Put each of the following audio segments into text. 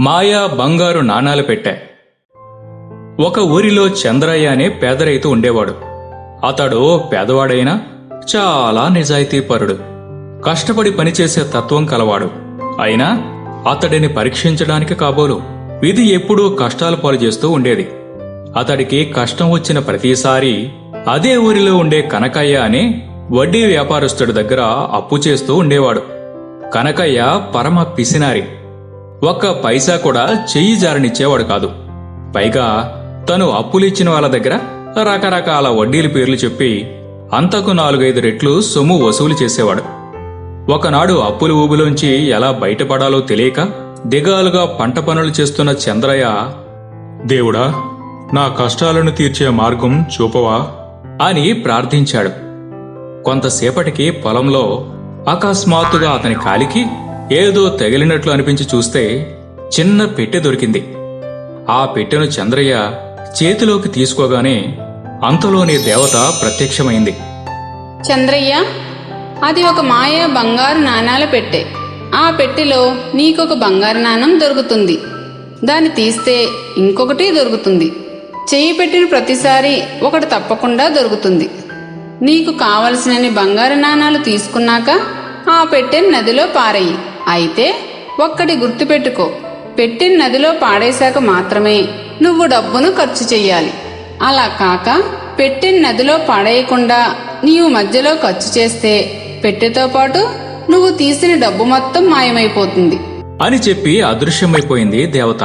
మాయా బంగారు నాణాలు పెట్టా. ఒక ఊరిలో చంద్రయ్య అనే పేదరైతు ఉండేవాడు. అతడు పేదవాడైనా చాలా నిజాయితీపరుడు కష్టపడి పనిచేసే తత్వం కలవాడు. అయినా అతడిని పరీక్షించడానికి కాబోలు. విధి ఎప్పుడూ కష్టాలు పాలు చేస్తూ ఉండేది. అతడికి కష్టం వచ్చిన ప్రతిసారి అదే ఊరిలో ఉండే కనకయ్య అనే వడ్డీ వ్యాపారస్తుడి దగ్గర అప్పు చేస్తూ ఉండేవాడు. కనకయ్య పరమ పిసినారి. ఒక్క పైసా కూడా చెయ్యి జారనిచ్చేవాడు కాదు. పైగా తను అప్పులిచ్చిన వాళ్ళ దగ్గర రకరకాల వడ్డీల పేర్లు చెప్పి అంతకు నాలుగైదు రెట్లు సొమ్ము వసూలు చేసేవాడు. ఒకనాడు అప్పుల ఊబిలోంచి ఎలా బయటపడాలో తెలియక దిగాలుగా పంట పనులు చేస్తున్న చంద్రయ్య దేవుడా నా కష్టాలను తీర్చే మార్గం చూపవా? అని ప్రార్థించాడు. కొంతసేపటికి పొలంలో అకస్మాత్తుగా అతని కాలికి ఏదో తగిలినట్లు అనిపించి చూస్తే చిన్న పెట్టె దొరికింది. ఆ పెట్టెను చంద్రయ్య చేతిలోకి తీసుకోగానే అంతలోని దేవత ప్రత్యక్షమైంది. చంద్రయ్య అది ఒక మాయ బంగారు నాణాల పెట్టె. ఆ పెట్టెలో నీకొక బంగారు నాణం దొరుకుతుంది. దాన్ని తీస్తే ఇంకొకటి దొరుకుతుంది. చేయి పెట్టిన ప్రతిసారి ఒకటి తప్పకుండా దొరుకుతుంది. నీకు కావలసినన్ని బంగారు నాణాలు తీసుకున్నాక ఆ పెట్టెను నదిలో పారయ్యి అయితే ఒక్కటి గుర్తుపెట్టుకో. పెట్టిన నదిలో పాడేశాక మాత్రమే నువ్వు డబ్బును ఖర్చు చెయ్యాలి. అలా కాక పెట్టిన నదిలో పాడేయకుండా నీవు మధ్యలో ఖర్చు చేస్తే పెట్టెతో పాటు నువ్వు తీసిన డబ్బు మొత్తం మాయమైపోతుంది. అని చెప్పి అదృశ్యమైపోయింది దేవత.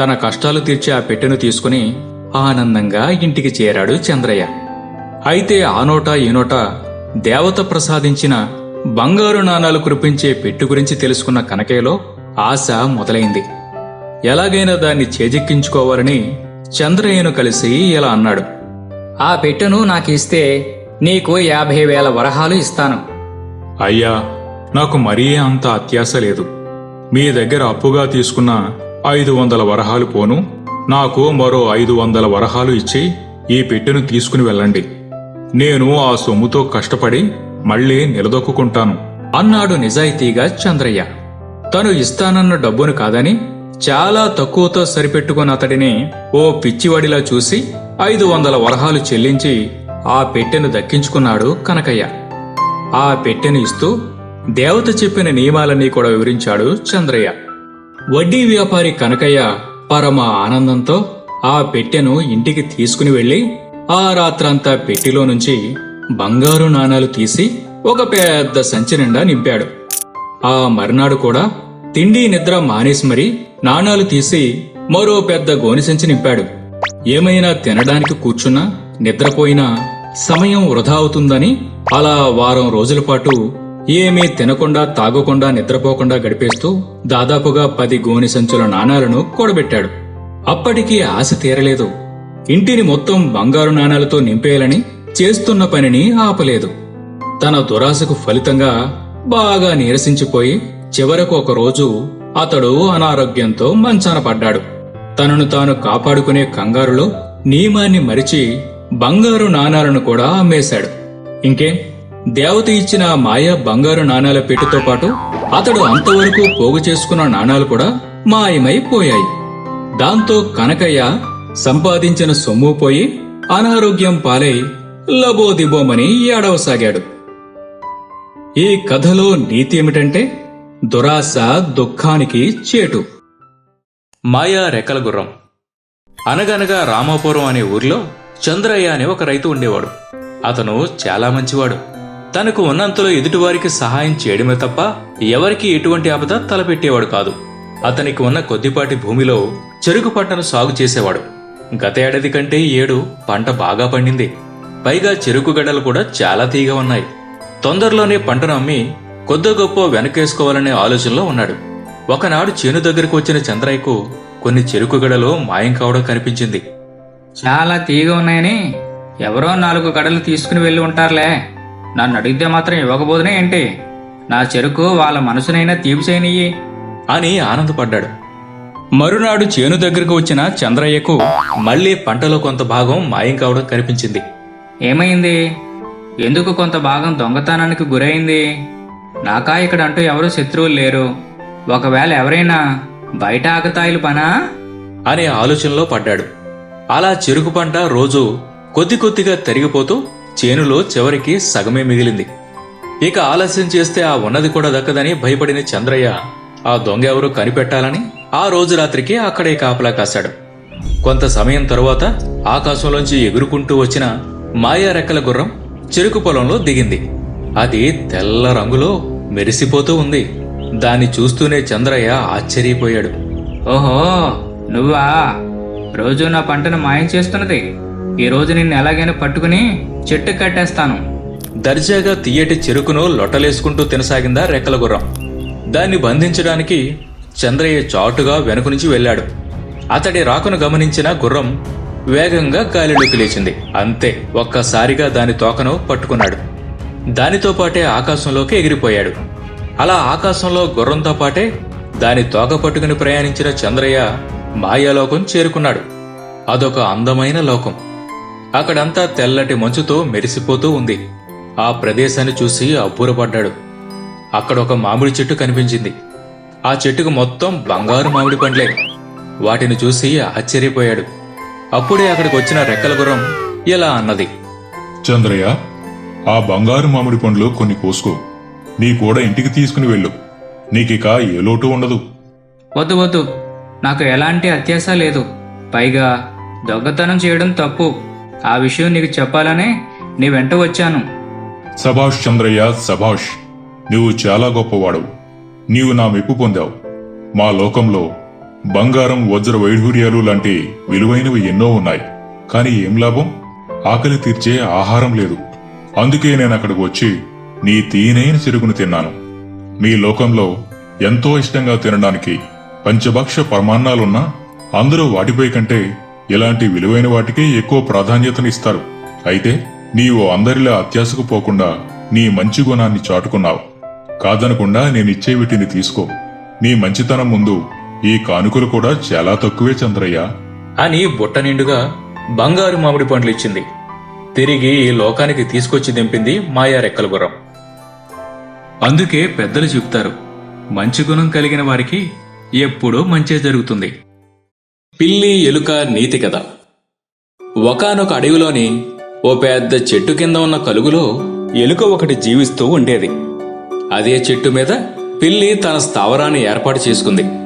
తన కష్టాలు తీర్చి ఆ పెట్టెను తీసుకుని ఆనందంగా ఇంటికి చేరాడు చంద్రయ్య. అయితే ఆ నోట ఈ నోట దేవత ప్రసాదించిన బంగారు నాణాలు కురిపించే పెట్టు గురించి తెలుసుకున్న కనకయ్యలో ఆశ మొదలైంది. ఎలాగైనా దాన్ని చేజిక్కించుకోవాలని చంద్రయ్యను కలిసి ఇలా అన్నాడు. ఆ పెట్టెను నాకు ఇస్తే నీకు యాభై వేల వరహాలు ఇస్తాను. అయ్యా నాకు మరీ అంత అత్యాశ లేదు. మీ దగ్గర అప్పుగా తీసుకున్న ఐదు వందల వరహాలు పోను. నాకు మరో ఐదు వందల వరహాలు ఇచ్చి ఈ పెట్టెను తీసుకుని వెళ్ళండి. నేను ఆ సొమ్ముతో కష్టపడి మళ్ళీ నిలదొక్కుంటాను అన్నాడు నిజాయితీగా చంద్రయ్య. తను ఇస్తానన్న డబ్బును కాదని చాలా తక్కువతో సరిపెట్టుకున్న అతడిని ఓ పిచ్చివాడిలా చూసి ఐదు వందల వరహాలు చెల్లించి ఆ పెట్టెను దక్కించుకున్నాడు కనకయ్య. ఆ పెట్టెను ఇస్తూ దేవత చెప్పిన నియమాలన్నీ కూడా వివరించాడు చంద్రయ్య. వడ్డీ వ్యాపారి కనకయ్య పరమ ఆనందంతో ఆ పెట్టెను ఇంటికి తీసుకుని వెళ్ళి ఆ రాత్రంతా పెట్టెలో నుంచి బంగారు నాణాలు తీసి ఒక పెద్ద సంచి నిండా నింపాడు. ఆ మర్నాడు కూడా తిండి నిద్ర మానేసి మరీ నాణాలు తీసి మరో పెద్ద గోని సంచి నింపాడు. ఏమైనా తినడానికి కూర్చున్నా నిద్రపోయినా సమయం వృధా అవుతుందని అలా వారం రోజుల పాటు ఏమీ తినకుండా తాగకుండా నిద్రపోకుండా గడిపేస్తూ దాదాపుగా పది గోని సంచుల నాణాలను కూడబెట్టాడు. అప్పటికీ ఆశ తీరలేదు. ఇంటిని మొత్తం బంగారు నాణాలతో నింపేయాలని చేస్తున్న పనిని ఆపలేదు. తన దురాశకు ఫలితంగా బాగా నీరసించిపోయి చివరకు ఒక రోజు అతడు అనారోగ్యంతో మంచాన పడ్డాడు. తనను తాను కాపాడుకునే కంగారులో నియమాన్ని మరిచి బంగారు నాణాలను కూడా అమ్మేశాడు. ఇంకే? దేవత ఇచ్చిన మాయ బంగారు నాణాల పెట్టుతో పాటు అతడు అంతవరకు పోగు చేసుకున్న నాణాలు కూడా మాయమైపోయాయి దాంతో కనకయ్య సంపాదించిన సొమ్ము పోయి అనారోగ్యం పాలై లబోదిబోమని ఏడవసాగాడు ఈ కథలో నీతి ఏమిటంటే దురాశ దుఃఖానికి చేటు. మాయా రెక్కల గుర్రం. అనగనగా రామాపురం అనే ఊర్లో చంద్రయ్య అనే ఒక రైతు ఉండేవాడు. అతను చాలా మంచివాడు. తనకు ఉన్నంతలో ఎదుటివారికి సహాయం చేయడమే తప్ప ఎవరికి ఎటువంటి ఆపద తలపెట్టేవాడు కాదు. అతనికి ఉన్న కొద్దిపాటి భూమిలో చెరుకు పంటను సాగు చేసేవాడు. గత ఏడాది కంటే ఈ ఏడు పంట బాగా పండింది. పైగా చెరుకు గడ్డలు కూడా చాలా తీగా ఉన్నాయి. తొందరలోనే పంటను అమ్మి కొద్ది గొప్ప వెనకేసుకోవాలనే ఆలోచనలో ఉన్నాడు. ఒకనాడు చేను దగ్గరకు వచ్చిన చంద్రయ్యకు కొన్ని చెరుకు గడలో మాయం కావడం కనిపించింది. చాలా తీగ ఉన్నాయని ఎవరో నాలుగు గడలు తీసుకుని వెళ్ళి ఉంటారులే. నన్ను అడిగితే మాత్రం ఇవ్వకపోదునే ఏంటి? నా చెరుకు వాళ్ళ మనసునైనా తీపి చేయనియ్యి. అని ఆనందపడ్డాడు. మరునాడు చేను దగ్గరకు వచ్చిన చంద్రయ్యకు మళ్ళీ పంటలో కొంత భాగం మాయం కావడం కనిపించింది. ఏమైంది? ఎందుకు కొంత భాగం దొంగతనానికి గురైంది? నాకా ఇక్కడ అంటూ ఎవరూ శత్రువులు లేరు. ఒకవేళ ఎవరైనా బయట ఆకతాయిలు పనా? అనే ఆలోచనలో పడ్డాడు. అలా చెరుకు పంట రోజు కొద్ది కొద్దిగా తరిగిపోతూ చేనులో చివరికి సగమే మిగిలింది. ఇక ఆలస్యం చేస్తే ఆ ఉన్నది కూడా దక్కదని భయపడిన చంద్రయ్య ఆ దొంగ ఎవరో కనిపెట్టాలని ఆ రోజు రాత్రికి అక్కడే కాపలా కాశాడు. కొంత సమయం తరువాత ఆకాశంలోంచి ఎగురుకుంటూ వచ్చిన మాయా రెక్కల గుర్రం చెరుకు పొలంలో దిగింది. అది తెల్ల రంగులో మెరిసిపోతూ ఉంది. దాన్ని చూస్తూనే చంద్రయ్య ఆశ్చర్యపోయాడు. ఓహో నువ్వా? రోజు నా పంటను మాయం చేస్తున్నది. ఈ రోజు నిన్ను ఎలాగైనా పట్టుకుని చెట్టు కట్టేస్తాను. దర్జాగా తీయటి చెరుకును లొట్టలేసుకుంటూ తినసాగిందా రెక్కల గుర్రం. దాన్ని బంధించడానికి చంద్రయ్య చాటుగా వెనుక నుంచి వెళ్ళాడు. అతడి రాకను గమనించిన గుర్రం వేగంగా గాలిలోకి లేచింది. అంతే ఒక్కసారిగా దాని తోకను పట్టుకున్నాడు. దానితో పాటే ఆకాశంలోకి ఎగిరిపోయాడు. అలా ఆకాశంలో గుర్రంతో పాటే దాని తోక పట్టుకుని ప్రయాణించిన చంద్రయ్య మాయాలోకం చేరుకున్నాడు. అదొక అందమైన లోకం. అక్కడంతా తెల్లటి మంచుతో మెరిసిపోతూ ఉంది. ఆ ప్రదేశాన్ని చూసి అబ్బురపడ్డాడు. అక్కడ ఒక మామిడి చెట్టు కనిపించింది. ఆ చెట్టుకు మొత్తం బంగారు మామిడి పండ్లే. వాటిని చూసి ఆశ్చర్యపోయాడు. అప్పుడే అక్కడికి వచ్చిన రెక్కల గుర్రం ఇలా అన్నది. చంద్రయ్య ఆ బంగారు మామిడి పండ్లు కొన్ని కోసుకో. నీ కూడా ఇంటికి తీసుకుని వెళ్ళు. నీకిక ఏ లోటు ఉండదు. వద్దు వద్దు. నాకు ఎలాంటి అత్యాస లేదు. పైగా దొంగతనం చేయడం తప్పు. ఆ విషయం నీకు చెప్పాలనే నీ వెంట వచ్చాను. సభాష్ చంద్రయ్య సభాష్ నువ్వు చాలా గొప్పవాడవు. నీవు నా మెప్పు పొందావు. మా లోకంలో బంగారం వజ్ర వైఢూర్యాలు లాంటి విలువైనవి ఎన్నో ఉన్నాయి. కానీ ఏం లాభం? ఆకలి తీర్చే ఆహారం లేదు. అందుకే నేను అక్కడికి వచ్చి నీ తీనైన చెరుకును తిన్నాను. మీ లోకంలో ఎంతో ఇష్టంగా తినడానికి పంచభక్ష పరమాన్నాలున్నా అందరూ వాటిపై కంటే ఇలాంటి విలువైన వాటికే ఎక్కువ ప్రాధాన్యతనిస్తారు అయితే నీవు అందరిలా అత్యాశకు పోకుండా నీ మంచి గుణాన్ని చాటుకున్నావు. కాదనకుండా నేనిచ్చే వీటిని తీసుకో. నీ మంచితనం ముందు ఈ కానుకలు కూడా చాలా తక్కువే చంద్రయ్య. అని బుట్ట నిండుగా బంగారు మామిడి పండ్లు ఇచ్చింది. తిరిగి ఈ లోకానికి తీసుకొచ్చి దింపింది మాయా రెక్కల గుర్రం అందుకే పెద్దలు చెబుతారు మంచి గుణం కలిగిన వారికి ఎప్పుడూ మంచే జరుగుతుంది. పిల్లి ఎలుక నీతి కథ. ఒకానొక అడవిలోని ఓ పెద్ద చెట్టు కింద ఉన్న కలుగులో ఎలుక ఒకటి జీవిస్తూ ఉండేది. అదే చెట్టు మీద పిల్లి తన స్థావరాన్ని ఏర్పాటు చేసుకుంది.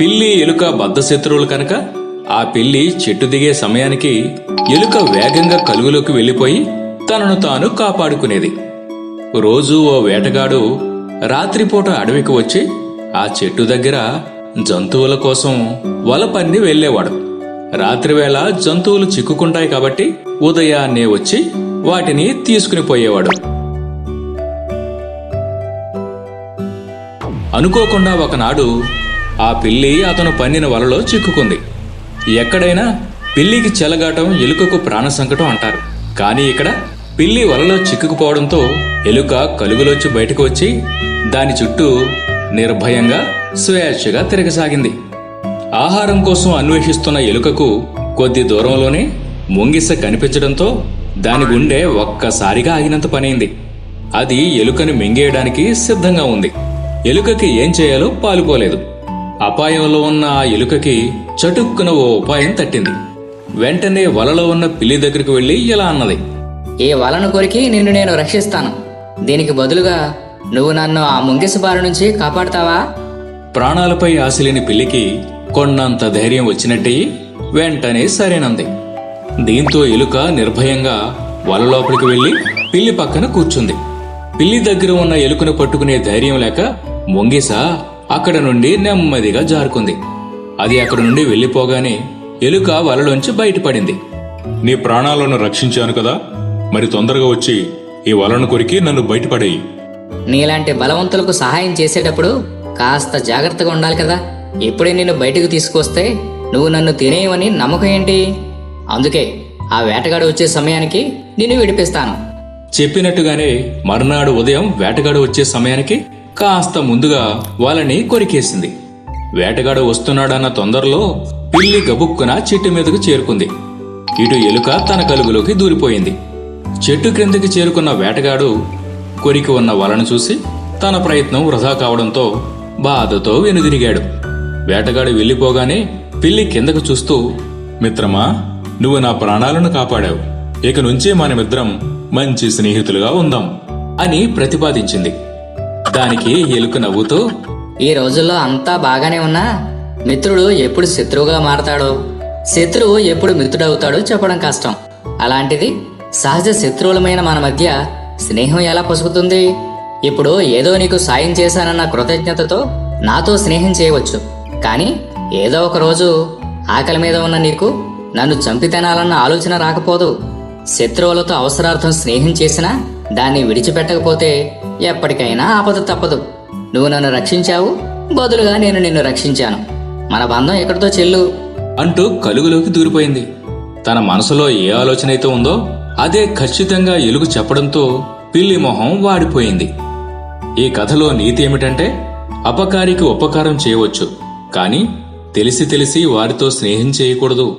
పిల్లి ఎలుక బద్ధశత్రువులు కనుక ఆ పిల్లి చెట్టు దిగే సమయానికి ఎలుక వేగంగా కలుగులోకి వెళ్ళిపోయి తనను తాను కాపాడుకునేది. రోజూ ఓ వేటగాడు రాత్రిపూట అడవికి వచ్చి ఆ చెట్టు దగ్గర జంతువుల కోసం వల పన్ని వెళ్ళేవాడు. రాత్రివేళ జంతువులు చిక్కుకుంటాయి కాబట్టి ఉదయాన్నే వచ్చి వాటిని తీసుకుని పోయేవాడు. అనుకోకుండా ఒకనాడు ఆ పిల్లి అతను పన్నిన వలలో చిక్కుకుంది. ఎక్కడైనా పిల్లికి చెలగాటం ఎలుకకు ప్రాణ సంకటం అంటారు. కానీ ఇక్కడ పిల్లి వలలో చిక్కుకుపోవడంతో ఎలుక కలుగులోంచి బయటకు వచ్చి దాని చుట్టూ నిర్భయంగా స్వేచ్ఛగా తిరగసాగింది. ఆహారం కోసం అన్వేషిస్తున్న ఎలుకకు కొద్ది దూరంలోనే ముంగిస కనిపించడంతో దాని గుండె ఒక్కసారిగా ఆగినంత పనైంది. అది ఎలుకను మింగేయడానికి సిద్ధంగా ఉంది. ఎలుకకి ఏం చేయాలో పాలుపోలేదు. అపాయంలో ఉన్న ఆ ఎలుకకి చటుక్కున ఓ ఉపాయం తట్టింది. వెంటనే వలలో ఉన్న పిల్లి దగ్గరికి వెళ్ళి ఇలా అన్నది. ఈ వలను కొరికి నిన్ను నేను రక్షిస్తాను. దీనికి బదులుగా నువ్వు నన్ను ఆ ముంగిస బారి నుంచి కాపాడతావా? ప్రాణాలపై ఆశలేని పిల్లికి కొన్నంత ధైర్యం వచ్చినట్టయి వెంటనే సరేనంది. దీంతో ఎలుక నిర్భయంగా వల లోపలికి వెళ్ళి పిల్లి పక్కన కూర్చుంది. పిల్లి దగ్గర ఉన్న ఎలుకను పట్టుకునే ధైర్యం లేక మొంగిస అక్కడ నుండి నెమ్మదిగా జారుకుంది. అది అక్కడ నుండి వెళ్ళిపోగానే ఎలుక వలలోంచి బయటపడింది. నీ ప్రాణాలను రక్షించాను కదా. మరి తొందరగా వచ్చి ఈ వలను కొరికి నన్ను బయటపడేయి. నీలాంటి బలవంతులకు సహాయం చేసేటప్పుడు కాస్త జాగ్రత్తగా ఉండాలి కదా. ఇప్పుడే నిన్ను బయటకు తీసుకొస్తే నువ్వు నన్ను తినేయవని నమ్మకం ఏంటి? అందుకే ఆ వేటగాడు వచ్చే సమయానికి నిన్ను విడిపిస్తాను. చెప్పినట్టుగానే మర్నాడు ఉదయం వేటగాడు వచ్చే సమయానికి కాస్త ముందుగా వాళ్ళని కొరికేసింది. వేటగాడు వస్తున్నాడన్న తొందరలో పిల్లి గబుక్కున చెట్టు మీదకు చేరుకుంది. ఇటు ఎలుక తన కలుగులోకి దూరిపోయింది. చెట్టు క్రిందకి చేరుకున్న వేటగాడు కొరికి ఉన్న వలను చూసి తన ప్రయత్నం వృధా కావడంతో బాధతో వెనుదిరిగాడు. వేటగాడు వెళ్ళిపోగానే పిల్లి కిందకు చూస్తూ మిత్రమా నువ్వు నా ప్రాణాలను కాపాడావు. ఇక నుంచే మనమిద్దరం మంచి స్నేహితులుగా ఉందాం అని ప్రతిపాదించింది. దానికి ఎలుక నవ్వుతూ ఈ రోజుల్లో అంతా బాగానే ఉన్నా మిత్రుడు ఎప్పుడు శత్రువుగా మారతాడో? శత్రువు ఎప్పుడు మిత్రుడవుతాడో చెప్పడం కష్టం. అలాంటిది సహజ శత్రువులమైన మన మధ్య స్నేహం ఎలా పసుకుతుంది ఇప్పుడు ఏదో నీకు సాయం చేశానన్న కృతజ్ఞతతో నాతో స్నేహం చేయవచ్చు. కానీ ఏదో ఒక రోజు ఆకలి మీద ఉన్న నీకు నన్ను చంపి తినాలన్న ఆలోచన రాకపోదు. శత్రువులతో అవసరార్థం స్నేహం చేసినా దాన్ని విడిచిపెట్టకపోతే ఎప్పటికైనా ఆపద తప్పదు. నువ్వు నన్ను రక్షించావు బదులుగా నేను నిన్ను రక్షించాను. మన బంధం ఎక్కడితో చెల్లు? అంటూ కలుగులోకి దూరిపోయింది. తన మనసులో ఏ ఆలోచన అయితే ఉందో అదే ఖచ్చితంగా ఎలుగు చెప్పడంతో పిల్లి మొహం వాడిపోయింది. ఈ కథలో నీతి ఏమిటంటే అపకారికి ఉపకారం చేయవచ్చు కానీ తెలిసి తెలిసి వారితో స్నేహం చేయకూడదు.